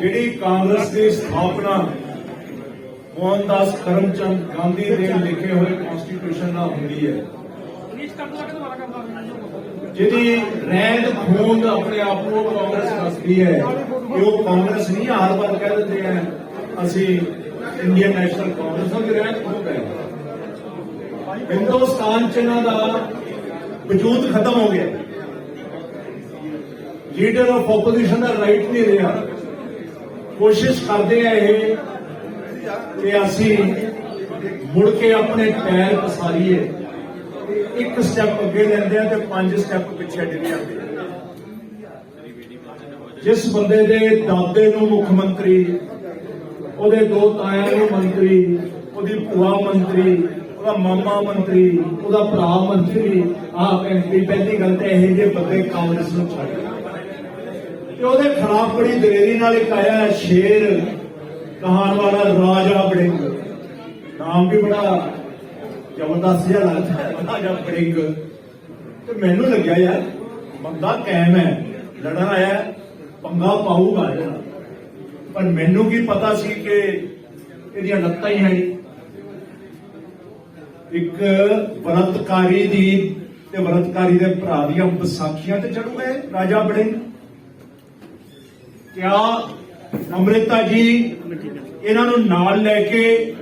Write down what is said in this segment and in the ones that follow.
ਜਿਹੜੀ ਕਾਂਗਰਸ ਦੀ ਸਥਾਪਨਾ ਮੋਹਨਦਾਸ ਕਰਮਚੰਦ ਗਾਂਧੀ ਦੇ ਲਿਖੇ ਹੋਏ ਕਨਸਟੀਟਿਊਸ਼ਨ ਨਾਲ ਹੁੰਦੀ ਹੈ। ਜਿਹਦੀ ਰਹਿੰਦ ਖੂੰਦ ਆਪਣੇ ਆਪ ਨੂੰ ਕਾਂਗਰਸ ਦੱਸਦੀ ਹੈ ਕਿ ਉਹ ਕਾਂਗਰਸ ਨਹੀਂ ਹਰ ਵਾਰ ਕਹਿ ਦਿੰਦੇ ਆ ਅਸੀਂ ਇੰਡੀਅਨ ਨੈਸ਼ਨਲ ਕਾਂਗਰਸ ਦੀ ਰਹਿੰਦ ਖੂੰਦ ਹੈ। ਹਿੰਦੁਸਤਾਨ ਚ ਇਹਨਾਂ ਦਾ ਵਜੂਦ ਖਤਮ ਹੋ ਗਿਆ। ਲੀਡਰ ਆਫ ਆਪੋਜੀਸ਼ਨ ਦਾ ਰਾਈਟ ਨਹੀਂ ਰਿਹਾ। ਕੋਸ਼ਿਸ਼ ਕਰਦੇ ਆ ਇਹ ਕਿ ਅਸੀਂ ਮੁੜ ਕੇ ਆਪਣੇ ਪੈਰ ਪਸਾਰੀਏ। ਇੱਕ ਸਟੈਪ ਅੱਗੇ ਲੈਂਦੇ ਆ ਤੇ ਪੰਜ ਸਟੈਪ ਪਿੱਛੇ ਡਿੱਗ ਜਾਂਦੇ ਜਿਸ ਬੰਦੇ ਦੇ ਦਾਦੇ ਨੂੰ ਮੁੱਖ ਮੰਤਰੀ, ਉਹਦੇ ਦੋ ਤਾਇਆਂ ਨੂੰ ਮੰਤਰੀ, ਉਹਦੀ ਭੂਆ ਮੰਤਰੀ, ਉਹਦਾ ਮਾਮਾ ਮੰਤਰੀ, ਉਹਦਾ ਭਰਾ ਮੰਤਰੀ, ਆਹ ਐਮਪੀ ਪਹਿਲੀ ਗੱਲ ਤਾਂ ਇਹ ਜਿਹੇ ਬੰਦੇ ਕਾਂਗਰਸ ਨੂੰ ਛੱਡ ਤੇ ਉਹਦੇ ਖਿਲਾਫ ਬੜੀ ਦਲੇਰੀ ਨਾਲ ਇੱਕ ਆਇਆ ਸ਼ੇਰ ਕਹਾਣ ਵਾਲਾ ਰਾਜਾ ਬੜਿੰਗ। ਨਾਮ ਵੀ ਬੜਾ ਜ਼ਬਰਦਸਤ ਜਿਹਾ ਲੱਗਦਾ ਹੈ ਰਾਜਾ ਬੜਿੰਗ। ਤੇ ਮੈਨੂੰ ਲੱਗਿਆ ਯਾਰ ਬੰਦਾ ਕਾਇਮ ਹੈ ਲੜਨ ਆਇਆ ਹੈ, ਪੰਗਾ ਪਾਊਗਾ ਜਿਹੜਾ ਪਰ ਮੈਨੂੰ ਕੀ ਪਤਾ ਸੀ ਕਿ ਇਹਦੀਆਂ ਲੱਤਾਂ ਹੀ ਹੈ ਇੱਕ ਵਰਤਕਾਰੀ ਦੀ ਤੇ ਵਰਤਕਾਰੀ ਦੇ ਭਰਾ ਦੀਆਂ ਵਿਸਾਖੀਆਂ ਤੇ ਚੜੂਗੇ ਰਾਜਾ ਬੜਿੰਗ। ਕਿਆ ਅੰਮ੍ਰਿਤਾ ਜੀ, ਇਹਨਾਂ ਨੂੰ ਨਾਲ ਲੈ ਕੇ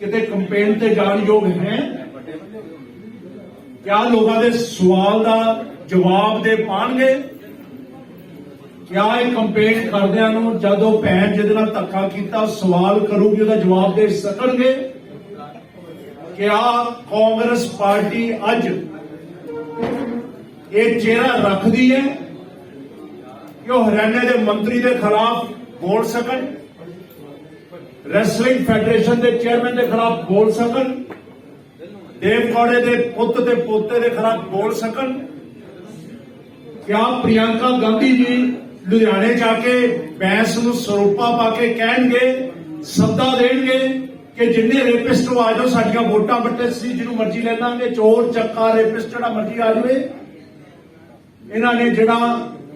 ਕਿਤੇ ਕੰਪੇਨ ਤੇ ਜਾਣ ਯੋਗ ਹੈ? ਕਿਆ ਲੋਕਾਂ ਦੇ ਸਵਾਲ ਦਾ ਜਵਾਬ ਦੇ ਪਾਣਗੇ? ਕਿਆ ਇਹ ਕੰਪੇਨ ਕਰਦਿਆਂ ਨੂੰ ਜਦੋਂ ਭੈਣ ਜਿਹਦੇ ਨਾਲ ਧੱਕਾ ਕੀਤਾ, ਸਵਾਲ ਕਰੂਗੀ, ਉਹਦਾ ਜਵਾਬ ਦੇ ਸਕਣਗੇ? ਕਿਆ ਕਾਂਗਰਸ ਪਾਰਟੀ ਅੱਜ ਇਹ ਚਿਹਰਾ ਰੱਖਦੀ ਹੈ? ਕਿ ਉਹ ਹਰਿਆਣੇ ਦੇ ਮੰਤਰੀ ਦੇ ਖਿਲਾਫ ਬੋਲ ਸਕਣ? ਰੈਸਲਿੰਗ ਫੈਡਰੇਸ਼ਨ ਦੇ ਚੇਅਰਮੈਨ ਦੇ ਖਿਲਾਫ ਬੋਲ ਸਕਣ? ਦੇਵ ਦੇ ਪੁੱਤ ਤੇ ਪੋਤੇ ਦੇ ਖਿਲਾਫ ਬੋਲ ਸਕਣ? ਕਿਆ ਪ੍ਰਿਯੰਕਾ ਗਾਂਧੀ ਜੀ ਲੁਧਿਆਣੇ ਜਾ ਕੇ ਬੈਂਸ ਨੂੰ ਸਰੂਪਾ ਪਾ ਕੇ ਕਹਿਣਗੇ, ਸੱਦਾ ਦੇਣਗੇ ਕਿ ਜਿੰਨੇ ਰੇਪਿਸਟ ਆ ਜਾਓ, ਸਾਡੀਆਂ ਵੋਟਾਂ ਬੱਟੇ ਸੀ, ਜਿਹਨੂੰ ਮਰਜ਼ੀ ਲੈ ਲਾਂਗੇ, ਚੋਰ, ਚੱਕਾ ਰੇਪਿਸਟ ਜਿਹੜਾ ਮਰਜ਼ੀ ਆ ਜਾਵੇ। ਇਹਨਾਂ ਨੇ ਜਿਹੜਾ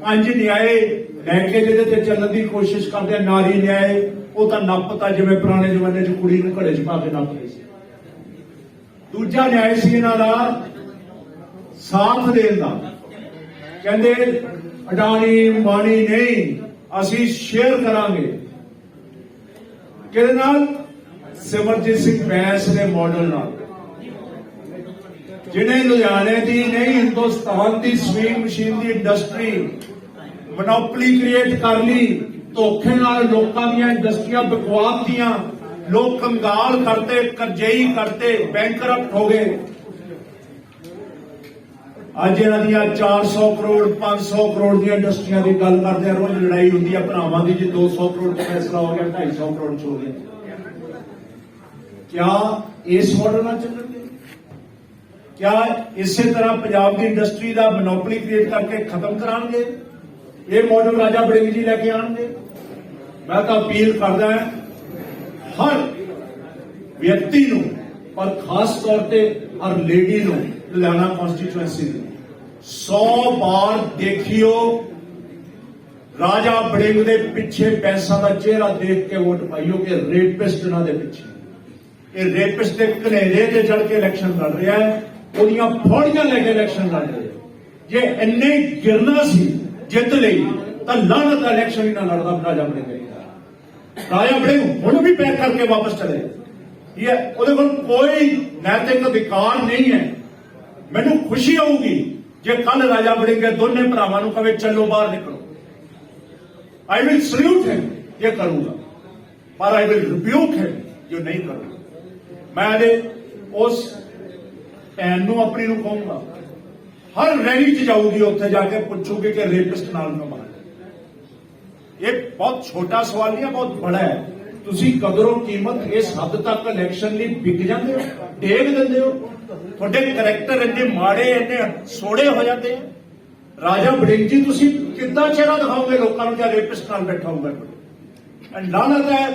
ਪੰਜ ਨਿਆਏ ਲੈ ਕੇ ਜਿਹਦੇ ਤੇ ਚੱਲਣ ਦੀ ਕੋਸ਼ਿਸ਼ ਕਰਦੇ ਆ ਨਾਰੀ ਨਿਆਏ, ਉਹ ਤਾਂ ਨੱਪਤਾ ਜਿਵੇਂ ਪੁਰਾਣੇ ਜ਼ਮਾਨੇ 'ਚ ਕੁੜੀ ਨੂੰ ਘੜੇ 'ਚ ਪਾ ਕੇ ਨੱਪਦੇ ਸੀ। ਦੂਜਾ ਨਿਆਏ ਸੀ ਇਹਨਾਂ ਦਾ ਸਾਥ ਦੇਣ ਦਾ। ਕਹਿੰਦੇ, ਅਡਾਣੀ ਮਾਣੀ ਨਹੀਂ, ਅਸੀਂ ਸ਼ੇਅਰ ਕਰਾਂਗੇ। ਕਿਹਦੇ ਨਾਲ? ਸਿਮਰਜੀਤ ਸਿੰਘ ਬੈਂਸ ਦੇ ਮਾਡਲ ਨਾਲ। ਜਿਹਨੇ ਲੁਧਿਆਣੇ ਦੀ ਨਹੀਂ, ਹਿੰਦੁਸਤਾਨ ਦੀ ਸਵੀਂਗ ਮਸ਼ੀਨ ਦੀ ਇੰਡਸਟਰੀ ਮੋਨੋਪੋਲੀ ਕ੍ਰੀਏਟ ਕਰ ਲਈ, ਧੋਖੇ ਨਾਲ ਲੋਕਾਂ ਦੀਆਂ ਇੰਡਸਟਰੀਆਂ ਬਕਵਾਸ ਲੋਕ ਕੰਗਾਲ ਕਰਤੇ ਕਰਜ਼ਈ ਕਰਤੇ ਬੈਂਕਰਪਟ ਹੋ ਗਏ। ਅੱਜ ਇਹਨਾਂ ਦੀਆਂ 400 ਕਰੋੜ 500 ਕਰੋੜ ਦੀਆਂ ਇੰਡਸਟਰੀਆਂ ਦੀ ਗੱਲ ਕਰਦੇ ਆ, ਰੋਜ਼ ਲੜਾਈ ਹੁੰਦੀ ਆ ਭਰਾਵਾਂ ਦੀ, ਜੇ 200 ਕਰੋੜ ਦਾ ਫੈਸਲਾ ਹੋ ਗਿਆ 250 ਕਰੋੜ ਚ ਹੋ ਗਿਆ। ਕਿਆ ਇਸ ਮਾਡਲ ਨਾਲ ਚੱਲਣਗੇ ਕਿਆ ਇਸੇ ਤਰ੍ਹਾਂ ਪੰਜਾਬ ਦੀ ਇੰਡਸਟਰੀ ਦਾ ਮੋਨੋਪੋਲੀ ਕ੍ਰੀਏਟ ਕਰਕੇ ਖਤਮ ਕਰਾਂਗੇ ਇਹ ਮਾਡਲ ਰਾਜਾ ਬੜਿੰਗ ਜੀ ਲੈ ਕੇ ਆਣਗੇ ਮੈਂ ਤਾਂ ਅਪੀਲ ਕਰਦਾ ਹਾਂ, ਹਰ ਵਿਅਕਤੀ ਨੂੰ ਪਰ ਖਾਸ ਤੌਰ ਤੇ ਹਰ ਲੇਡੀ ਨੂੰ ਲੁਧਿਆਣਾ ਕਨਸਟੀਚੁਐਂਸੀ ਨੂੰ। 100 ਵਾਰ ਦੇਖਿਓ, ਰਾਜਾ ਬੜਿੰਗ ਦੇ ਪਿੱਛੇ ਪੈਸਾ ਦਾ ਚਿਹਰਾ ਦੇਖ ਕੇ ਵੋਟ ਪਾਈਓ ਕਿ ਰੇਪਿਸਟ ਉਹਨਾਂ ਦੇ ਪਿੱਛੇ। ਇਹ ਰੇਪਿਸਟ ਦੇ ਘਨੇਰੇ ਤੇ ਚੜ ਕੇ ਇਲੈਕਸ਼ਨ ਲੜ ਰਿਹਾ ਹੈ। ਉਹਦੀਆਂ ਫੌੜੀਆਂ ਲੈ ਕੇ ਇਲੈਕਸ਼ਨ ਲੜ ਰਿਹਾ। ਜੇ ਇੰਨੇ ਗਿਰਨਾ ਸੀ ਜਿੱਤ ਲਈ, ਤਾਂ ਲਾਹਨਤ ਇਲੈਕਸ਼ਨ ਹੀ ਨਾ ਲੜਦਾ ਰਾਜਾ ਬੜਿੰਗ ਰਾਜਾ ਬੜਿੰਗ ਹੁਣ ਵੀ ਪੈਕ ਕਰਕੇ ਵਾਪਸ ਚਲੇ। ਇਹ ਉਹਦੇ ਕੋਲ ਕੋਈ ਨੈਤਿਕ ਅਧਿਕਾਰ ਨਹੀਂ ਹੈ। ਮੈਨੂੰ ਖੁਸ਼ੀ ਹੋਊਗੀ ਜੇ ਕੱਲ ਰਾਜਾ ਬੜਿੰਗ ਦੇ ਦੋਨੇ ਭਰਾਵਾਂ ਨੂੰ ਕਵੇ, ਚੱਲੋ ਬਾਹਰ ਨਿਕਲੋ। ਆਈ ਵਿਲ ਸਲੂਟ ਹਿਮ ਇਹ ਕਰੂੰਗਾ। ਪਰ ਆਈ ਵਿਲ ਰਿਬਿਊਕ ਹਿਮ ਜੋ ਨਹੀਂ ਕਰੂੰਗਾ। ਮੈਂ ਇਹਦੇ ਉਸ ਭੈਣ ਨੂੰ, ਆਪਣੀ ਨੂੰ ਕਹੂੰਗਾ, ਹਰ ਰੈਲੀ 'ਚ ਜਾਊਗੀ ਉੱਥੇ ਜਾ ਕੇ ਪੁੱਛੂਗੀ ਕਿ ਰੇਪਿਸਟ ਨਾਲ ਨਾ ਮਾਰ ਇਹ ਬਹੁਤ ਛੋਟਾ ਸਵਾਲ ਨਹੀਂ ਹੈ, ਬਹੁਤ ਬੜਾ ਹੈ। ਤੁਸੀਂ ਕਦਰੋਂ ਕੀਮਤ ਇਸ ਹੱਦ ਤੱਕ ਇਲੈਕਸ਼ਨ ਲਈ ਵਿਕ ਜਾਂਦੇ ਹੋ, ਡੇਗ ਦਿੰਦੇ ਹੋ? ਤੁਹਾਡੇ ਕਰੈਕਟਰ ਇੰਨੇ ਮਾੜੇ, ਇੰਨੇ ਸੋੜੇ ਹੋ ਜਾਂਦੇ ਆ। ਰਾਜਾ ਬੜਿੰਗ ਜੀ, ਤੁਸੀਂ ਕਿੱਦਾਂ ਚਿਹਰਾ ਦਿਖਾਓਗੇ ਲੋਕਾਂ ਨੂੰ ਜਾਂ ਰੇਪਿਸਟ ਨਾਲ ਬੈਠਾ ਹੋਊਗਾ? ਐਂਡ ਲਾਨਤ ਹੈ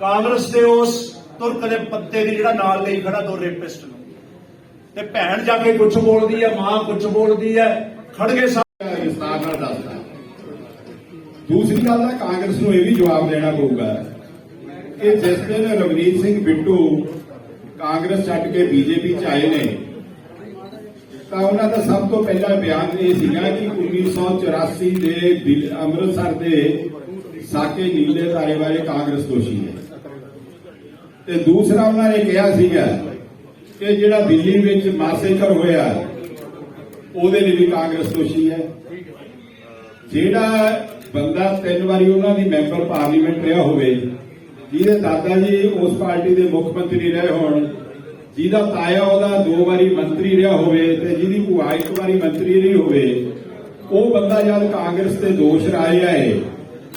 ਕਾਂਗਰਸ ਦੇ ਉਸ ਤੁਰਕ ਦੇ ਪੱਤੇ ਦੀ ਜਿਹੜਾ ਨਾਲ ਲਈ ਖੜਾ ਦੋ ਰੇਪਿਸਟ ਨੂੰ। ਤੇ ਭੈਣ ਜਾ ਕੇ ਕੁਝ ਬੋਲਦੀ ਹੈ ਮਾਂ ਕੁਝ ਬੋਲਦੀ ਹੈ ਖੜਗੇ ਸਾਹਿਬ ਵਿਸਤਾਰ ਨਾਲ ਦੱਸਦਾ। ਦੂਸਰੀ ਗੱਲ ਦਾ ਕਾਂਗਰਸ ਨੂੰ ਇਹ ਵੀ ਜਵਾਬ ਦੇਣਾ ਪਊਗਾ ਕਿ ਜਿਸ ਦਿਨ ਰਵਨੀਤ ਸਿੰਘ ਬਿੱਟੂ ਕਾਂਗਰਸ ਛੱਡ ਕੇ ਬੀਜੇਪੀ ਚ ਆਏ ਨੇ, ਤਾਂ ਉਹਨਾਂ ਦਾ ਸਭ ਤੋਂ ਪਹਿਲਾ ਬਿਆਨ ਇਹ ਸੀਗਾ ਕਿ 1984 ਦੇ ਅੰਮ੍ਰਿਤਸਰ ਦੇ ਸਾਕੇ ਨੀਲੇ ਤਾਰੇ ਬਾਰੇ ਕਾਂਗਰਸ ਦੋਸ਼ੀ ਹੈ। ਤੇ ਦੂਸਰਾ ਉਹਨਾਂ ਨੇ ਕਿਹਾ ਸੀਗਾ ਕਿ ਜਿਹੜਾ ਦਿੱਲੀ ਵਿੱਚ ਮਾਸੇਕਰ ਹੋਇਆ, ਉਹਦੇ ਲਈ ਵੀ ਕਾਂਗਰਸ ਦੋਸ਼ੀ ਹੈ। ਜਿਹੜਾ ਬੰਦਾ ਤਿੰਨ ਵਾਰੀ ਉਹਨਾਂ ਦੀ ਮੈਂਬਰ ਪਾਰਲੀਮੈਂਟ ਰਿਹਾ ਹੋਵੇ, ਜਿਹਦੇ ਦਾਦਾ ਜੀ ਉਸ ਪਾਰਟੀ ਦੇ ਮੁੱਖ ਮੰਤਰੀ ਰਹੇ ਹੋਣ, ਜਿਹਦਾ ਤਾਇਆ ਉਹਦਾ ਦੋ ਵਾਰੀ ਮੰਤਰੀ ਰਿਹਾ ਹੋਵੇ ਤੇ ਜਿਹਦੀ ਭੂਆ ਇੱਕ ਵਾਰੀ ਮੰਤਰੀ ਰਹੀ ਹੋਵੇ, ਉਹ ਬੰਦਾ ਜਦ ਕਾਂਗਰਸ ਤੇ ਦੋਸ਼ ਰਾਏ ਆਏ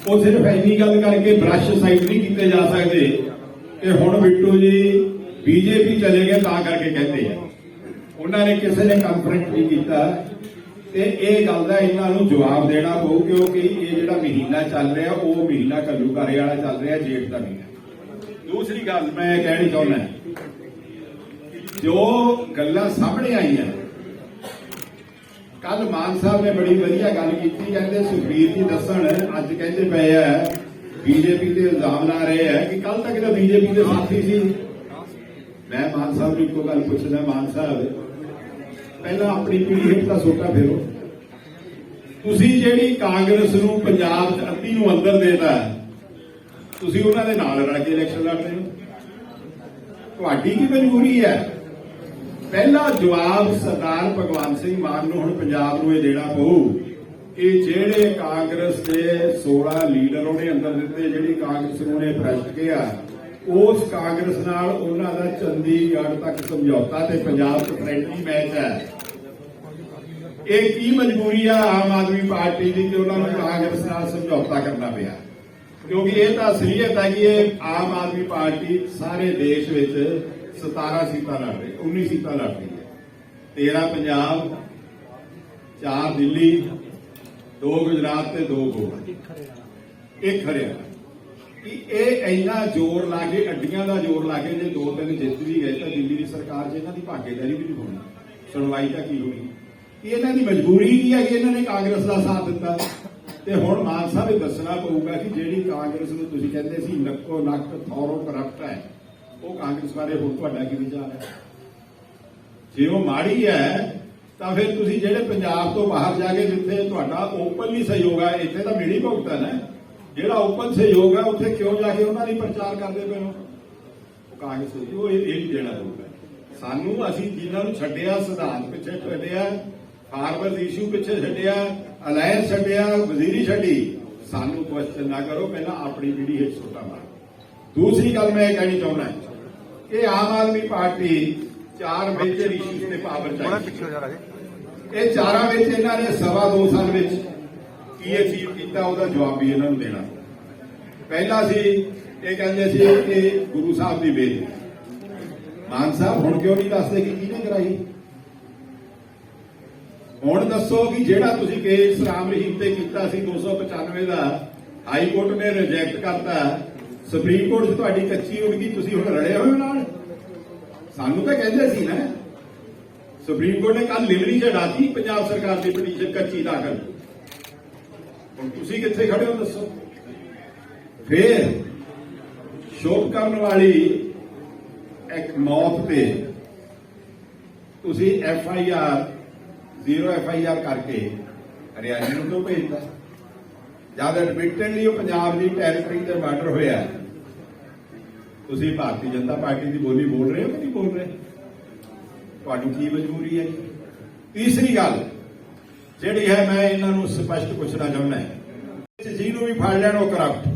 ਉਹ ਸਿਰਫ ਇੰਨੀ ਗੱਲ ਕਰਕੇ ਬ੍ਰਸ਼ ਸਾਈਡ ਨਹੀਂ ਕੀਤੇ ਜਾ ਸਕਦੇ। ਕਿ ਹੁਣ ਬਿੱਟੂ ਜੀ ਬੀਜੇਪੀ ਚਲੇ ਗਏ ਤਾਂ ਕਰਕੇ ਕਹਿੰਦੇ ਆ। ਉਹਨਾਂ ਨੇ ਕਿਸੇ ਨੇ ਕੰਫਰਟ ਨਹੀਂ ਕੀਤਾ ਤੇ ਇਹ ਗੱਲ ਦਾ ਇਹਨਾਂ ਨੂੰ ਜਵਾਬ ਦੇਣਾ ਪਊ ਕਿਉਂਕਿ ਇਹ ਜਿਹੜਾ ਮਹੀਨਾ ਚੱਲ ਰਿਹਾ, ਉਹ ਮਹੀਨਾ ਘੱਲੂਘਾਰੇ ਵਾਲਾ ਚੱਲ ਰਿਹਾ ਜੇਠ ਦਾ ਮਹੀਨਾ। ਦੂਸਰੀ ਗੱਲ ਮੈਂ ਕਹਿਣੀ ਚਾਹੁੰਦਾ ਜੋ ਗੱਲਾਂ ਸਾਹਮਣੇ ਆਈਆਂ ਕੱਲ ਮਾਨ ਸਾਹਿਬ ਨੇ ਬੜੀ ਵਧੀਆ ਗੱਲ ਕੀਤੀ, ਕਹਿੰਦੇ ਸੁਖਬੀਰ ਜੀ ਦੱਸਣ, ਅੱਜ ਕਹਿੰਦੇ ਪਏ ਆ ਬੀਜੇਪੀ ਤੇ ਇਲਜ਼ਾਮ ਲਾ ਰਹੇ ਹੈ ਕਿ ਕੱਲ ਤੱਕ ਤਾਂ ਬੀਜੇਪੀ ਦੇ ਸਾਥੀ ਸੀ। ਮੈਂ ਮਾਨ ਸਾਹਿਬ ਨੂੰ ਇੱਕੋ ਗੱਲ ਪੁੱਛਦਾ, ਮਾਨ ਸਾਹਿਬ, ਪਹਿਲਾਂ ਆਪਣੀ ਪੀੜ੍ਹੀ ਹੇਠ ਦਾ ਸੋਟਾ ਫੇਰੋ। ਤੁਸੀਂ ਜਿਹੜੀ ਕਾਂਗਰਸ ਨੂੰ ਪੰਜਾਬ 'ਚ ਅੱਧੀ ਨੂੰ ਅੰਦਰ ਦੇਤਾ, ਤੁਸੀਂ ਉਹਨਾਂ ਦੇ ਨਾਲ ਰਲ ਕੇ ਇਲੈਕਸ਼ਨ ਲੜਦੇ ਹੋ। ਤੁਹਾਡੀ ਕੀ ਮਜਬੂਰੀ ਹੈ? ਪਹਿਲਾ ਜਵਾਬ ਸਰਦਾਰ ਭਗਵੰਤ ਸਿੰਘ ਮਾਨ ਨੂੰ ਹੁਣ ਪੰਜਾਬ ਨੂੰ ਇਹ ਦੇਣਾ ਪਊ। ਕਿ ਜਿਹੜੇ ਕਾਂਗਰਸ ਦੇ 16 ਲੀਡਰ ਉਹਨੇ ਅੰਦਰ ਦਿੱਤੇ, ਜਿਹੜੀ ਕਾਂਗਰਸ ਨੂੰ ਉਹਨੇ ਭ੍ਰਸ਼ਟ ਗਿਆ ਉਸ ਕਾਂਗਰਸ ਨਾਲ ਉਹਨਾਂ ਦਾ ਚੰਡੀਗੜ੍ਹ ਤੱਕ ਸਮਝੌਤਾ ਤੇ ਪੰਜਾਬ 'ਚ ਫਰੈਂਡਲੀ ਮੈਚ ਹੈ। ਇਹ ਕੀ ਮਜਬੂਰੀ ਆ ਆਮ ਆਦਮੀ ਪਾਰਟੀ ਦੀ ਕਿ ਉਹਨਾਂ ਨੂੰ ਕਾਂਗਰਸ ਨਾਲ ਸਮਝੌਤਾ ਕਰਨਾ ਪਿਆ? ਕਿਉਂਕਿ ਇਹ ਤਾਂ ਅਸਲੀਅਤ ਹੈ ਕਿ ਇਹ ਆਮ ਆਦਮੀ ਪਾਰਟੀ ਸਾਰੇ ਦੇਸ਼ ਵਿੱਚ 17 ਸੀਟਾਂ ਲੜ ਰਹੀ 19 ਸੀਟਾਂ ਲੜ ਰਹੀ ਹੈ। 13 ਪੰਜਾਬ 4 ਦਿੱਲੀ ਦੋ ਗੁਜਰਾਤ ਤੇ ਦੋ ਗੋਆ। ਇੱਕ ਹਰਿਆਣਾ। ਕਿ ਇਹ ਇੰਨਾ ਜ਼ੋਰ ਲਾ ਕੇ, ਅੱਡੀਆਂ ਦਾ ਜ਼ੋਰ ਲਾ ਕੇ ਜੇ ਦੋ ਤਿੰਨ ਜਿੱਤ ਵੀ ਗਏ ਤਾਂ ਦਿੱਲੀ ਦੀ ਸਰਕਾਰ 'ਚ ਇਹਨਾਂ ਦੀ ਭਾਗੀਦਾਰੀ ਵੀ ਨਹੀਂ ਹੋਣੀ। ਸੁਣਵਾਈ ਤਾਂ ਕੀ ਹੋਣੀ? ਕਿ ਇਹਨਾਂ ਦੀ ਮਜਬੂਰੀ ਕੀ ਹੈ ਕਿ ਇਹਨਾਂ ਨੇ ਕਾਂਗਰਸ ਦਾ ਸਾਥ ਦਿੱਤਾ? ਤੇ ਹੁਣ ਮਾਨ ਸਾਹਿਬ ਇਹ ਦੱਸਣਾ ਪਊਗਾ ਕਿ ਜਿਹੜੀ ਕਾਂਗਰਸ ਨੂੰ ਤੁਸੀਂ ਕਹਿੰਦੇ ਸੀ ਨੱਕੋ ਨੱਕ ਥੌਰੋ ਕਰਪਟ ਹੈ, ਉਹ ਕਾਂਗਰਸ ਬਾਰੇ ਹੁਣ ਤੁਹਾਡਾ ਕੀ ਵਿਚਾਰ ਹੈ? ਜੇ ਉਹ ਮਾੜੀ ਹੈ ਤਾਂ ਫਿਰ ਤੁਸੀਂ ਜਿਹੜੇ ਪੰਜਾਬ ਤੋਂ ਬਾਹਰ ਜਾ ਕੇ ਜਿੱਥੇ ਤੁਹਾਡਾ ਓਪਨਲੀ ਸਹਿਯੋਗ ਹੈ ਇੱਥੇ ਤਾਂ ਮਿਲੀ ਭੁਗਤਨ ਹੈ ਜਿਹੜਾ ਓਪਨ ਸਹਿਯੋਗ ਹੈ ਉੱਥੇ ਕਿਉਂ ਜਾ ਕੇ ਉਹਨਾਂ ਦੀ ਪ੍ਰਚਾਰ ਕਰਦੇ ਪਏ ਹੋ? ਉਹ ਕਾਂਗਰਸ ਦੀ ਉਹ ਇਹ ਇਹ ਨਹੀਂ ਦੇਣਾ ਸਾਨੂੰ ਅਸੀਂ ਜਿਨ੍ਹਾਂ ਨੂੰ ਛੱਡਿਆ, ਸਿਧਾਂਤ ਪਿੱਛੇ ਛੱਡਿਆ ਫਾਰਮਰਸ ਇਸ਼ੂ ਪਿੱਛੇ ਛੱਡਿਆ ਅਲਾਇੰਸ ਛੱਡਿਆ, ਵਜ਼ੀਰੀ ਛੱਡੀ, ਸਾਨੂੰ ਕੁਐਸਚਨ ਨਾ ਕਰੋ, ਪਹਿਲਾਂ ਆਪਣੀ ਪੀੜ੍ਹੀ ਹਿੱਟ ਛੋਟਾ ਮਾਰ। ਦੂਸਰੀ ਗੱਲ ਮੈਂ ਇਹ ਕਹਿਣੀ ਚਾਹੁੰਦਾ ਕਿ ਆਮ ਆਦਮੀ ਪਾਰਟੀ ਚਾਰ ਮੇਜਰ ਇਸ਼ੂਜ਼ ਤੇ ਪਾਵਰ ਚਾਹੀਦੀ। ਇਹ ਚਾਰਾਂ ਵਿੱਚ ਇਹਨਾਂ ਨੇ ਸਵਾ ਦੋ ਸਾਲ ਵਿੱਚ ਕੀ ਅਚੀਵ ਕੀਤਾ ਉਹਦਾ ਜਵਾਬ ਵੀ ਇਹਨਾਂ ਨੂੰ ਦੇਣਾ। ਪਹਿਲਾ ਸੀ ਇਹ ਕਹਿੰਦੇ ਸੀ ਕਿ ਗੁਰੂ ਸਾਹਿਬ ਦੀ ਬੇਦੀ ਮਾਨ ਸਾਹਿਬ ਹੁਣ ਕਿਉਂ ਨਹੀਂ ਦੱਸਦੇ ਕਿ ਕਿਹਨੇ ਕਰਾਈ? ਹੁਣ ਦੱਸੋ ਕਿ ਜਿਹੜਾ ਤੁਸੀਂ ਕੇਸ ਰਾਮ ਰਹੀਮ ਤੇ ਕੀਤਾ ਸੀ 295 ਦਾ ਹਾਈ ਕੋਰਟ ਨੇ ਰਿਜੈਕਟ ਕਰਤਾ। ਸੁਪਰੀਮ ਕੋਰਟ 'ਚ ਤੁਹਾਡੀ ਕੱਚੀ ਉੱਡ ਗਈ ਤੁਸੀਂ ਹੁਣ ਰੜੇ ਹੋਏ ਹੋ ਨਾਲ? ਸਾਨੂੰ ਤਾਂ ਕਹਿੰਦੇ ਸੀ ਨਾ ਸੁਪਰੀਮ ਕੋਰਟ ਨੇ ਕੱਲ ਲਿਵਰੀ ਚੜਾਤੀ ਪੰਜਾਬ ਸਰਕਾਰ ਦੀ ਪਟੀਸ਼ਨ ਕੱਚੀ ਦਾਖਲ। ਹੁਣ ਤੁਸੀਂ ਕਿੱਥੇ ਖੜੇ ਹੋ ਦੱਸੋ? ਫੇਰ ਸ਼ੋਭ ਕਰਨ ਵਾਲੀ ਇੱਕ ਮੌਤ ਤੇ ਤੁਸੀਂ F I R zero F I R ਕਰਕੇ ਹਰਿਆਣੇ ਨੂੰ ਕਿਉਂ ਭੇਜਦਾ ਜਦ ਐਡਮਿਟਡਲੀ ਉਹ ਪੰਜਾਬ ਦੀ ਟੈਰੀਟਰੀ ਤੇ ਬਾਰਡਰ ਹੋਇਆ। ਤੁਸੀਂ ਭਾਰਤੀ ਜਨਤਾ ਪਾਰਟੀ ਦੀ ਬੋਲੀ ਬੋਲ ਰਹੇ ਹੋ ਕਿ ਨਹੀਂ ਬੋਲ ਰਹੇ? ਤੁਹਾਡੀ ਕੀ ਮਜਬੂਰੀ ਹੈ? ਤੀਸਰੀ ਗੱਲ, ਜਿਹੜੀ ਹੈ ਮੈਂ ਇਹਨਾਂ ਨੂੰ ਸਪਸ਼ਟ ਪੁੱਛਣਾ ਚਾਹੁੰਦਾ ਹਾਂ। ਜਿਹਨੂੰ ਵੀ ਫੜ ਲੈਣ ਉਹ ਕਰਪਟ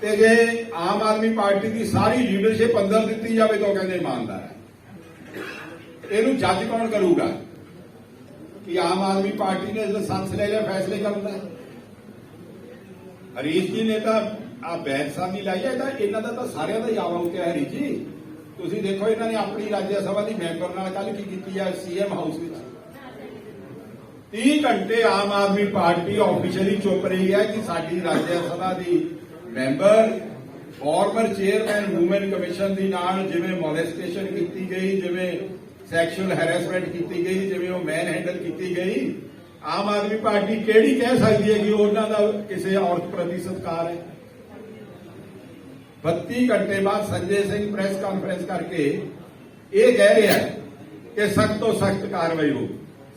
ਤੇ ਜੇ ਆਮ ਆਦਮੀ ਪਾਰਟੀ ਦੀ ਸਾਰੀ ਲੀਡਰਸ਼ਿਪ ਅੰਦਰ ਦਿੱਤੀ ਜਾਵੇ ਤਾਂ ਉਹ ਕਹਿੰਦੇ ਇਮਾਨਦਾਰ ਹੈ। ਇਹਨੂੰ ਜੱਜ ਕੌਣ ਕਰੂਗਾ? ਕਿ ਆਮ ਆਦਮੀ ਪਾਰਟੀ ਨੇ ਲਾਇਸੈਂਸ ਲੈ ਲਿਆ, ਫੈਸਲੇ ਕਰਨ ਦਾ? ਹਰੀਸ਼ ਜੀ ਨੇ ਤਾਂ ਆ ਬੈਂਕ ਸਾਹਿਬ ਦੀ ਲਾਈ ਹੈ ਤਾਂ ਇਹਨਾਂ ਦਾ ਤਾਂ ਸਾਰਿਆਂ ਦਾ ਹੀ ਆਵਾ ਉੱਤੇ ਹੈ ਜੀ। ਤੁਸੀਂ ਦੇਖੋ, ਇਹਨਾਂ ਨੇ ਆਪਣੀ ਰਾਜ ਸਭਾ ਦੀ ਮੈਂਬਰ ਨਾਲ ਕੱਲ ਕੀ ਕੀਤੀ ਆ, ਸੀਐਮ ਹਾਊਸ ਵਿੱਚ। 30 ਘੰਟੇ ਆਮ ਆਦਮੀ ਪਾਰਟੀ ਆਫੀਸ਼ੀਅਲੀ ਚੁੱਪ ਰਹੀ ਹੈ ਕਿ ਸਾਡੀ ਰਾਜ ਸਭਾ ਦੀ member former chairman woman commission ਦੀ ਨਾਲ ਜਿਵੇਂ ਮੋਲੈਸਟੇਸ਼ਨ ਕੀਤੀ ਗਈ, ਜਿਵੇਂ ਸੈਕਸ਼ੂਅਲ ਹੈਰੈਸਮੈਂਟ ਕੀਤੀ ਗਈ, ਜਿਵੇਂ ਉਹ ਮੈਨ ਹੈਂਡਲ ਕੀਤੀ ਗਈ, ਆਮ ਆਦਮੀ ਪਾਰਟੀ ਕਿਹੜੀ ਕਹਿ ਸਕਦੀ ਹੈ ਕਿ ਉਹਨਾਂ ਦਾ ਕਿਸੇ ਔਰਤ ਪ੍ਰਤੀ ਸਤਿਕਾਰ ਹੈ? 32 ਘੰਟੇ ਬਾਅਦ ਸੰਜੇ ਸਿੰਘ ਪ੍ਰੈਸ ਕਾਨਫਰੰਸ ਕਰਕੇ ਇਹ ਕਹਿ ਰਿਹਾ ਹੈ ਕਿ ਸਖਤ ਤੋਂ ਸਖਤ ਕਾਰਵਾਈ ਹੋ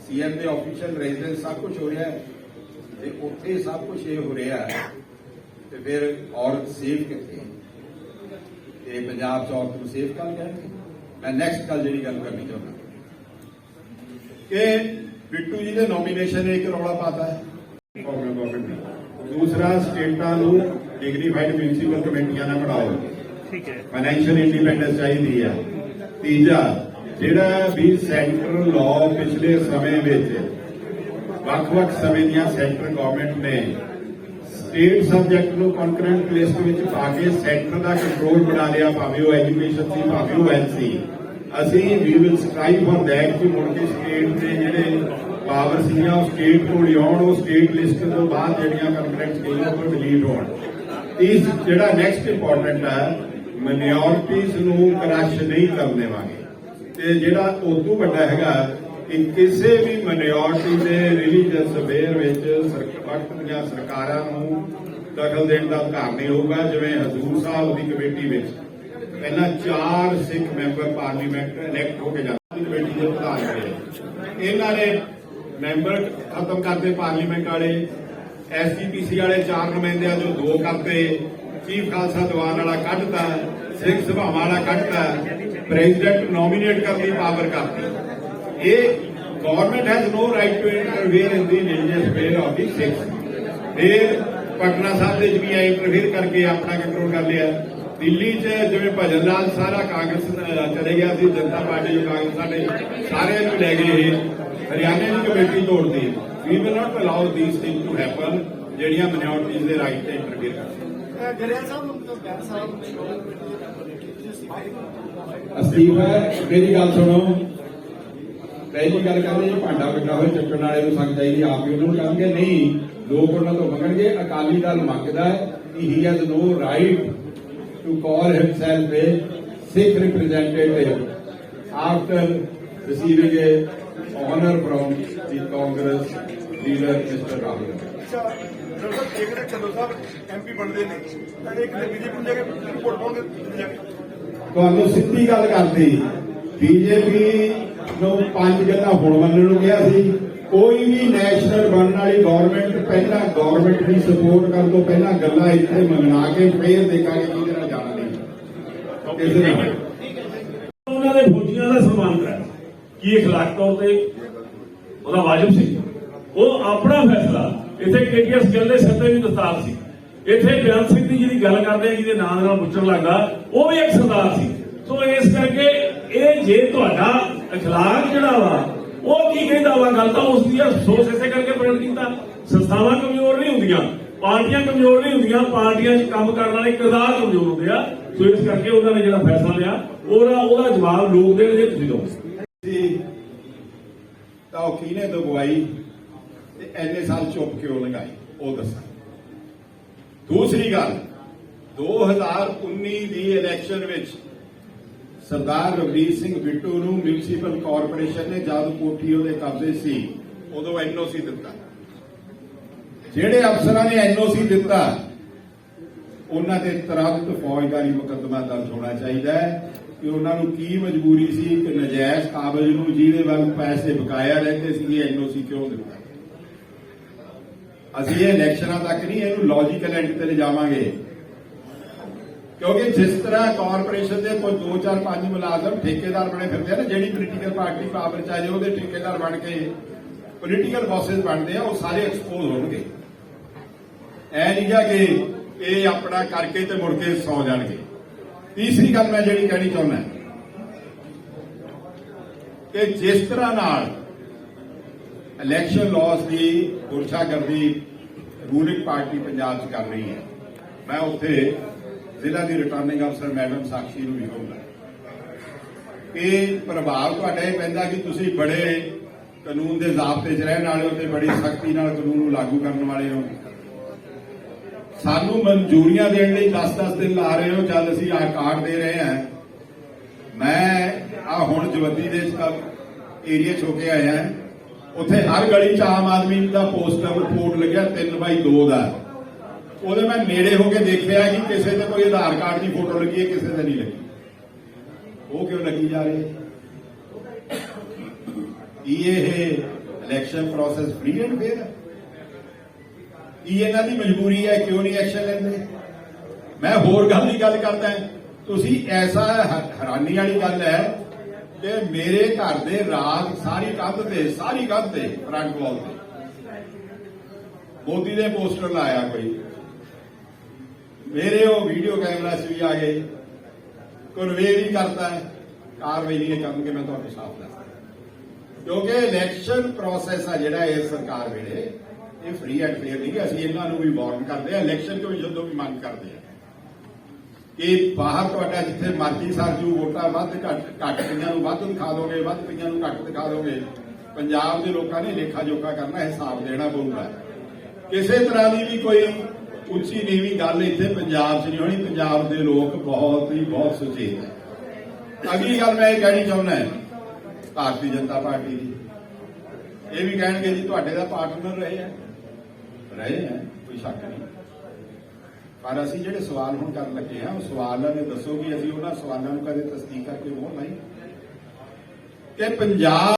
ਸੀਐਮ ਦੇ ਆਫੀਸ਼ੀਅਲ ਰੈਜ਼ੀਡੈਂਸ ਸਭ ਕੁਝ ਹੋ ਰਿਹਾ ਹੈ ਤੇ ਉੱਥੇ ਸਭ ਕੁਝ ਇਹ ਹੋ ਰਿਹਾ ਹੈ ਤੇ ਫਿਰ ਔਰਤ ਸੇਫ ਕਿੱਥੇ ਤੇ ਪੰਜਾਬ ਚ ਔਰਤ ਨੂੰ ਸੇਫ ਕਰ ਕਹਿਣਗੇ ਮੈਂ ਨੈਕਸਟ ਕੱਲ ਜਿਹੜੀ ਗੱਲ ਕਰਨੀ ਚਾਹੁੰਦਾ। ਕਿ ਬਿੱਟੂ ਜੀ ਦੇ ਨੋਮੀਨੇਸ਼ਨ ਨੇ ਇੱਕ ਰੌਲਾ ਪਾਤਾ ਹੈ ਦੂਸਰਾ ਸਟੇਟਾਂ ਨੂੰ ਡਿਗਨੀਫਾਈਡ ਮਿਊਨਿਸਪਲ ਕਮੇਟੀਆਂ ਨਾਲ ਬਣਾਓ ਠੀਕ ਹੈ। ਫਾਈਨੈਂਸ਼ੀਅਲ ਇੰਡੀਪੈਂਡੈਂਸ ਚਾਹੀਦੀ ਹੈ ਤੀਜਾ ਜਿਹੜਾ ਵੀ ਸੈਂਟਰ ਲਾਅ ਪਿਛਲੇ ਸਮੇਂ ਵਿੱਚ ਵੱਖ-ਵੱਖ ਸਮੇਂ ਦੀਆਂ ਸੈਂਟਰ ਗਵਰਨਮੈਂਟ ਨੇ ਸਟੇਟ ਸਬਜੈਕਟ ਨੂੰ ਕੰਕਰੈਂਟ ਲਿਸਟ ਵਿੱਚ ਪਾ ਕੇ ਸੈਂਟਰ ਦਾ ਕੰਟਰੋਲ ਬਣਾ ਲਿਆ ਭਾਵੇਂ ਉਹ ਐਜੂਕੇਸ਼ਨ ਸੀ ਭਾਵੇਂ ਉਹ ਹੈਲਥ ਸੀ। ਅਸੀਂ we will strive for that ਕਿ ਮੁੜ ਕੇ ਸਟੇਟ ਦੇ ਜਿਹੜੇ ਪਾਵਰ ਸੀਗੀਆਂ ਉਹ ਸਟੇਟ ਕੋਲ ਆਉਣ ਉਹ ਸਟੇਟ ਲਿਸਟ ਤੋਂ ਬਾਅਦ ਜਿਹੜੀਆਂ ਕੰਕਰੈਂਟ ਗਈਆਂ ਉਹ ਡਿਲੀਟ ਹੋਣ। ਇਸ ਜਿਹੜਾ ਨੈਕਸਟ ਇੰਪੋਰਟੈਂਟ ਹੈ ਮਿਨੋਰਟੀਜ਼ ਨੂੰ ਕ੍ਰਸ਼ ਨਹੀਂ ਕਰਨ ਦੇਵਾਂਗੇ ਤੇ ਜਿਹੜਾ ਉਦੋਂ ਵੱਡਾ ਹੈਗਾ, ਕਿ ਕਿਸੇ ਵੀ ਮਿਨੋਰਟੀ ਦੇ ਰਿਲੀਜੀਅਸ ਅਫੇਅਰ ਵਿੱਚ ਸਰਕਾਰ ਜਾਂ ਸਰਕਾਰਾਂ ਨੂੰ ਦਖਲ ਦੇਣ ਦਾ ਅਧਿਕਾਰ ਨਹੀਂ ਹੋਊਗਾ, ਜਿਵੇਂ ਹਜ਼ੂਰ ਸਾਹਿਬ ਦੀ ਕਮੇਟੀ ਵਿੱਚ। ਪਹਿਲਾਂ ਚਾਰ ਸਿੱਖ ਮੈਂਬਰ ਪਾਰਲੀਮੈਂਟ ਇਲੈਕਟ ਹੋ ਕੇ ਜਾਂਦੇ ਕਮੇਟੀ ਦੇ ਪ੍ਰਧਾਨ ਰਹੇ ਇਹਨਾਂ ਨੇ ਮੈਂਬਰ ਖਤਮ ਕਰਦੇ ਪਾਰਲੀਮੈਂਟ ਵਾਲੇ ਐਸਜੀਪੀਸੀ ਵਾਲੇ ਚਾਰ ਨੁਮਾਇੰਦਿਆਂ ਜੋ ਦੋ ਕਰਤੇ ਚੀਫ ਖਾਲਸਾ ਦੀਵਾਨ ਵਾਲਾ ਕੱਢਤਾ ਸਿੰਘ ਸਭਾਵਾਂ ਵਾਲਾ ਕੱਢਤਾ ਪ੍ਰੈਜ਼ੀਡੈਂਟ ਨੋਮੀਨੇਟ ਕਰਨ ਦੀ ਪਾਵਰ ਕਰਤੀ। ਇਹ government has no right to interfere in the religious affair of the Sikh ਫਿਰ ਪਟਨਾ ਸਾਹਿਬ ਦੇ ਵਿੱਚ ਇੰਟਰਵੀਅਰ ਕਰਕੇ ਆਪਣਾ ਕੰਟਰੋਲ ਕਰ ਲਿਆ। ਦਿੱਲੀ 'ਚ ਜਿਵੇਂ ਭਜਨ ਲਾਲ ਸਾਰਾ ਕਾਂਗਰਸ ਚਲੇ ਗਿਆ ਸੀ, ਜਨਤਾ ਪਾਰਟੀ ਕਾਂਗਰਸ ਸਾਡੇ ਸਾਰਿਆਂ ਨੂੰ ਲੈ ਗਏ ਹਰਿਆਣੇ ਦੀ committee ਤੋੜਦੀ we will not allow this thing to happen ਜਿਹੜੀਆਂ ਮਿਨੋਰਟੀਜ਼ ਦੇ ਰਾਈਟ ਤੇ ਇੰਟਰਫੇਅਰ ਕਰਦੀਆਂ ਗਰੇਆ ਸਾਹਿਬ ਮਤਲਬ ਬੈਰ ਸਾਹਿਬ ਅਸਤੀਫਾ ਮੇਰੀ ਗੱਲ ਸੁਣੋ। ਪਹਿਲੀ ਗੱਲ ਕਹਿੰਦੇ ਜੇ ਭਾਂਡਾ ਵੱਡਾ ਹੋਏ ਚੱਕਣ ਵਾਲੇ ਨੂੰ ਸੰਗ ਚਾਹੀਦੀ ਆਪ ਹੀ ਉਹਨਾਂ ਨੂੰ ਕਹਿੰਗੇ ਨਹੀਂ ਲੋਕ ਉਹਨਾਂ ਤੋਂ ਮੰਗਣਗੇ ਅਕਾਲੀ ਦਲ ਮੰਗਦਾ ਹੈ ਕਿ he has no right to call himself a Sikh representative after receiving a honor from the Congress leader Mr. Rahul. Gandhi. ਅੱਛਾ ਜਦੋਂ ਇੱਕ ਦੇ ਚੰਦੋ ਸਾਹਿਬ ਐਮਪੀ ਬਣਦੇ ਨੇ। ਤਾਂ ਇੱਕ ਦੇ ਬੀਜੇਪੀ ਨੂੰ ਜਾ ਕੇ ਰਿਪੋਰਟ ਪਾਉਣਗੇ ਦਿੱਲੀ ਜਾ ਕੇ? ਤੁਹਾਨੂੰ ਸਿੱਧੀ ਗੱਲ ਕਰਦੀ ਬੀਜੇਪੀ ਨੂੰ ਪੰਜ ਗੱਲਾਂ ਹੁਣ ਮੰਨਣ ਨੂੰ ਕਿਹਾ ਸੀ। ਕੋਈ ਵੀ ਨੈਸ਼ਨਲ ਬਣਨ ਵਾਲੀ ਗਵਰਨਮੈਂਟ ਪਹਿਲਾਂ ਗਵਰਨਮੈਂਟ ਦੀ ਸਪੋਰਟ ਕਰਨ ਤੋਂ ਪਹਿਲਾਂ ਗੱਲਾਂ ਇੱਥੇ ਮੰਗਣਾ ਕੇ ਫੇਰ ਦੇਖਾਂਗੇ ਕਿਹਦੇ ਨਾਲ ਜਾਣਾ ਨਹੀਂ। ਕਿਸੇ ਨਾਲ ਉਹਨਾਂ ਦੇ ਫੌਜੀਆਂ ਦਾ ਸਨਮਾਨ ਕਰਾਇਆ ਕੀ اخلاق ਤੌਰ ਤੇ ਉਹਦਾ ਵਾਜਬ ਸੀ ਉਹ ਆਪਣਾ ਫੈਸਲਾ ਇੱਥੇ ਕੇਪੀਐਸ ਗਿੱਲ ਦੇ ਸਿਰ ਤੇ ਵੀ ਦਸਤਾਰ ਸੀ ਇੱਥੇ ਬਿਆਨ ਸਿੰਘ ਦੀ ਜਿਹੜੀ ਗੱਲ ਕਰਦੇ ਆ ਜਿਹਦੇ ਨਾਂ ਨਾਲ ਪੁੱਛਣ ਲੱਗਾ ਉਹ ਵੀ ਇੱਕ ਸਰਦਾਰ ਸੀ ਸੋ ਇਸ ਕਰਕੇ ਇਹ ਜੇ ਤੁਹਾਡਾ اخلاق ਜਿਹੜਾ ਵਾ ਉਹ ਕੀ ਕਹਿੰਦਾ ਵਾ ਗੱਲ ਤਾਂ ਉਸ ਦੀ ਆ, ਅਫਸੋਸ ਇਸੇ ਕਰਕੇ ਪ੍ਰਗਟ ਕੀਤਾ ਸੰਸਥਾਵਾਂ ਕਮਜ਼ੋਰ ਨਹੀਂ ਹੁੰਦੀਆਂ ਪਾਰਟੀਆਂ ਕਮਜ਼ੋਰ ਨਹੀਂ ਹੁੰਦੀਆਂ ਪਾਰਟੀਆਂ 'ਚ ਕੰਮ ਕਰਨ ਵਾਲੇ ਕਿਰਦਾਰ ਕਮਜ਼ੋਰ ਹੁੰਦੇ ਆ ਸੋ ਇਸ ਕਰਕੇ ਉਹਨਾਂ ਨੇ ਜਿਹੜਾ ਫੈਸਲਾ ਲਿਆ ਉਹਦਾ ਉਹਦਾ ਜਵਾਬ ਲੋਕ ਦੇਣਗੇ ਤੁਸੀਂ ਦਿਓ ਸੀ, ਤਾਂ ਉਹ ਕਿਹਨੇ ਦਵਾਈ ਤੇ ਐਨੇ ਸਾਲ ਚੁੱਪ ਕਿਉਂ ਲਗਾਈ, ਉਹ ਦੱਸਾਂ। ਦੂਸਰੀ ਗੱਲ 2019 ਦੀ ਇਲੈਕਸ਼ਨ ਵਿੱਚ ਸਰਦਾਰ ਰਵਨੀਤ ਸਿੰਘ ਬਿੱਟੂ ਨੂੰ ਮਿਊਨਿਸਪਲ ਕਾਰਪੋਰੇਸ਼ਨ ਨੇ ਜਦ ਕੋਠੀ ਉਹਦੇ ਕਬਜ਼ੇ ਸੀ, ਉਦੋਂ ਐਨਓਸੀ ਦਿੱਤਾ। ਜਿਹੜੇ ਅਫਸਰਾਂ ਨੇ ਐਨਓਸੀ ਦਿੱਤਾ, ਉਹਨਾਂ ਦੇ ਤੁਰੰਤ ਫੌਜਦਾਰੀ ਮੁਕੱਦਮਾ ਦਰਜ ਹੋਣਾ ਚਾਹੀਦਾ ਹੈ। ਕਿ ਉਹਨਾਂ ਨੂੰ ਕੀ ਮਜਬੂਰੀ ਸੀ ਇੱਕ ਨਜਾਇਜ਼ ਕਾਬਜ਼ ਨੂੰ ਜਿਹਦੇ ਵੱਲ ਪੈਸੇ ਬਕਾਇਆ ਰਹਿੰਦੇ ਸੀ, ਇਹ ਐਨਓਸੀ ਕਿਉਂ ਦਿੱਤਾ ਅਸੀਂ ਇਹ ਇਲੈਕਸ਼ਨਾਂ ਤੱਕ ਨਹੀਂ, ਇਹਨੂੰ ਲੌਜੀਕਲ ਐਂਡ ਤੇ ਲਿਜਾਵਾਂਗੇ। ਕਿਉਂਕਿ ਜਿਸ ਤਰ੍ਹਾਂ ਕਾਰਪੋਰੇਸ਼ਨ ਦੇ ਕੋਈ 2 4 5 ਮੁਲਾਜ਼ਮ ਠੇਕੇਦਾਰ ਬਣੇ ਫਿਰਦੇ ਆ ਨਾ, ਜਿਹੜੀ ਪੋਲੀਟੀਕਲ ਪਾਰਟੀ ਪਾਵਰ ਚ ਆ ਉਹਦੇ ਠੇਕੇਦਾਰ ਬਣ ਕੇ ਪੋਲੀਟੀਕਲ ਬੌਸਸ ਬਣਦੇ ਆ, ਉਹ ਸਾਰੇ ਐਕਸਪੋਜ਼ ਹੋਣਗੇ। ਐ ਨਹੀਂ ਗਾ ਕਿ ਇਹ ਆਪਣਾ ਕਰਕੇ ਤੇ ਮੁੜ ਕੇ ਸੌ ਜਾਣਗੇ। ਤੀਸਰੀ ਗੱਲ ਮੈਂ ਜਿਹੜੀ ਕਹਿਣੀ ਚਾਹੁੰਦਾ ਕਿ ਜਿਸ ਤਰ੍ਹਾਂ ਨਾਲ ਇਲੈਕਸ਼ਨ ਲਾਜ਼ ਦੀ ਗੁਰਸ਼ਾਗਰਦੀ ਰੂਲਿੰਗ ਪਾਰਟੀ ਪੰਜਾਬ 'ਚ ਕਰ ਰਹੀ ਹੈ, ਮੈਂ ਉੱਥੇ ਜ਼ਿਲ੍ਹਾ ਦੀ ਰਿਟਰਨਿੰਗ ਅਫਸਰ ਮੈਡਮ ਸਾਖੀ ਨੂੰ ਵੀ ਕਹੂੰਗਾ ਕਿ ਪ੍ਰਭਾਵ ਤੁਹਾਡਾ ਇਹ ਪੈਂਦਾ ਕਿ ਤੁਸੀਂ ਬੜੇ ਕਾਨੂੰਨ ਦੇ ਜ਼ਾਬਤੇ 'ਚ ਰਹਿਣ ਵਾਲੇ ਹੋ ਤੇ ਬੜੀ ਸਖਤੀ ਨਾਲ ਕਾਨੂੰਨ ਨੂੰ ਲਾਗੂ ਕਰਨ ਵਾਲੇ ਹੋ। ਸਾਨੂੰ ਮਨਜ਼ੂਰੀਆਂ ਦੇਣ ਲਈ 10-10 ਦਿਨ ਲਾ ਰਹੇ ਹੋ ਜਦ ਅਸੀਂ ਆਹ ਕਾਰਡ ਦੇ ਰਹੇ ਹਾਂ। ਮੈਂ ਆ ਹੁਣ ਜਵੱਦੀ ਦੇ ਏਰੀਆ ਚ ਹੋ ਕੇ ਆਇਆ। ਉੱਥੇ ਹਰ ਗਲੀ 'ਚ ਆਮ ਆਦਮੀ ਦਾ ਪੋਸਟਰ ਰਿਪੋਰਟ ਲੱਗਿਆ 3 ਬਾਈ 2 ਦਾ। ਉਹਦੇ ਮੈਂ ਨੇੜੇ ਹੋ ਕੇ ਦੇਖਿਆ ਕਿ ਕਿਸੇ ਤੇ ਕੋਈ ਆਧਾਰ ਕਾਰਡ ਦੀ ਫੋਟੋ ਲੱਗੀ ਹੈ, ਕਿਸੇ ਤੇ ਨਹੀਂ ਲੱਗੀ। ਉਹ ਕਿਉਂ ਲੱਗੀ ਜਾ ਰਹੀ ਇਹ election process free and fair ਹੈ? ਕੀ ਇਹਨਾਂ ਦੀ ਮਜਬੂਰੀ ਹੈ? ਕਿਉਂ ਨਹੀਂ ਐਕਸ਼ਨ ਲੈਂਦੇ? ਮੈਂ ਹੋਰ ਗੱਲ ਦੀ ਗੱਲ ਕਰਦਾ ਤੁਸੀਂ ਐਸਾ ਹੈਰਾਨੀ ਵਾਲੀ ਗੱਲ ਹੈ ਕਿ ਮੇਰੇ ਘਰ ਦੇ ਰਾਤ ਸਾਰੀ ਕੰਧ ਤੇ, ਸਾਰੀ ਕੰਧ ਤੇ ਫਰੰਟ ਵਾਲ ਤੇ। ਮੋਦੀ ਦੇ ਪੋਸਟਰ ਲਾਇਆ ਕੋਈ। ਮੇਰੇ ਉਹ ਵੀਡੀਓ ਕੈਮਰਾ 'ਚ ਵੀ ਆ ਗਏ ਕਨਵੇ ਵੀ ਕਰਦਾ ਹੈ। ਕਾਰਵਾਈ ਨਹੀਂ ਕਰਨਗੇ ਮੈਂ ਤੁਹਾਨੂੰ ਸਾਫ਼ ਦੱਸਦਾ। ਕਿਉਂਕਿ ਇਲੈਕਸ਼ਨ ਪ੍ਰੋਸੈਸ ਆ ਜਿਹੜਾ ਇਸ ਸਰਕਾਰ ਵੇਲੇ ਇਹ ਫ੍ਰੀ ਐਂਡ ਫੇਅਰ ਨਹੀਂ ਗਾ। ਅਸੀਂ ਇਹਨਾਂ ਨੂੰ ਵੀ ਵਾਰਨ ਕਰਦੇ ਆ ਇਲੈਕਸ਼ਨ ਕਮਿਸ਼ਨ ਤੋਂ ਵੀ ਮੰਗ ਕਰਦੇ ਆ ਕਿ ਬਾਹਰ ਤੁਹਾਡਾ ਜਿੱਥੇ ਮਰਜ਼ੀ ਸਰਜੂ ਵੋਟਾਂ ਵੱਧ ਘੱਟ ਘੱਟ ਪਈਆਂ ਨੂੰ ਵੱਧ ਦਿਖਾ ਦੋਗੇ, ਵੱਧ ਪਈਆਂ ਨੂੰ ਘੱਟ ਦਿਖਾ ਦੋਗੇ। ਪੰਜਾਬ ਦੇ ਲੋਕਾਂ ਨੇ ਲੇਖਾ ਜੋਖਾ ਕਰਨਾ, ਹਿਸਾਬ ਦੇਣਾ ਪਊਗਾ। ਕਿਸੇ ਤਰ੍ਹਾਂ ਦੀ ਵੀ ਕੋਈ ਉੱਚੀ ਨੀਵੀਂ ਗੱਲ ਇੱਥੇ ਪੰਜਾਬ 'ਚ ਨਹੀਂ ਹੋਣੀ। ਪੰਜਾਬ ਦੇ ਲੋਕ ਬਹੁਤ ਹੀ ਬਹੁਤ ਸੁਚੇਤ ਹੈ। ਅਗਲੀ ਗੱਲ ਮੈਂ ਇਹ ਕਹਿਣੀ ਚਾਹੁੰਦਾ ਹਾਂ, ਭਾਰਤੀ ਜਨਤਾ ਪਾਰਟੀ ਦੀ। ਇਹ ਵੀ ਕਹਿਣਗੇ ਜੀ, ਤੁਹਾਡੇ ਦਾ ਪਾਰਟਨਰ ਰਹੇ ਆ। ਰਹੇ ਹਾਂ ਕੋਈ ਸ਼ੱਕ ਨਹੀਂ। ਪਰ ਅਸੀਂ ਜਿਹੜੇ ਸਵਾਲ ਹੁਣ ਕਰਨ ਲੱਗੇ ਆ, ਉਹ ਸਵਾਲਾਂ ਦੇ ਦੱਸੋ ਕਿ ਅਸੀਂ ਉਹਨਾਂ ਸਵਾਲਾਂ ਨੂੰ ਕਦੇ ਤਸਦੀਕ ਕਰਕੇ ਮੋਹਰ ਨਹੀਂ ਕਿ ਪੰਜਾਬ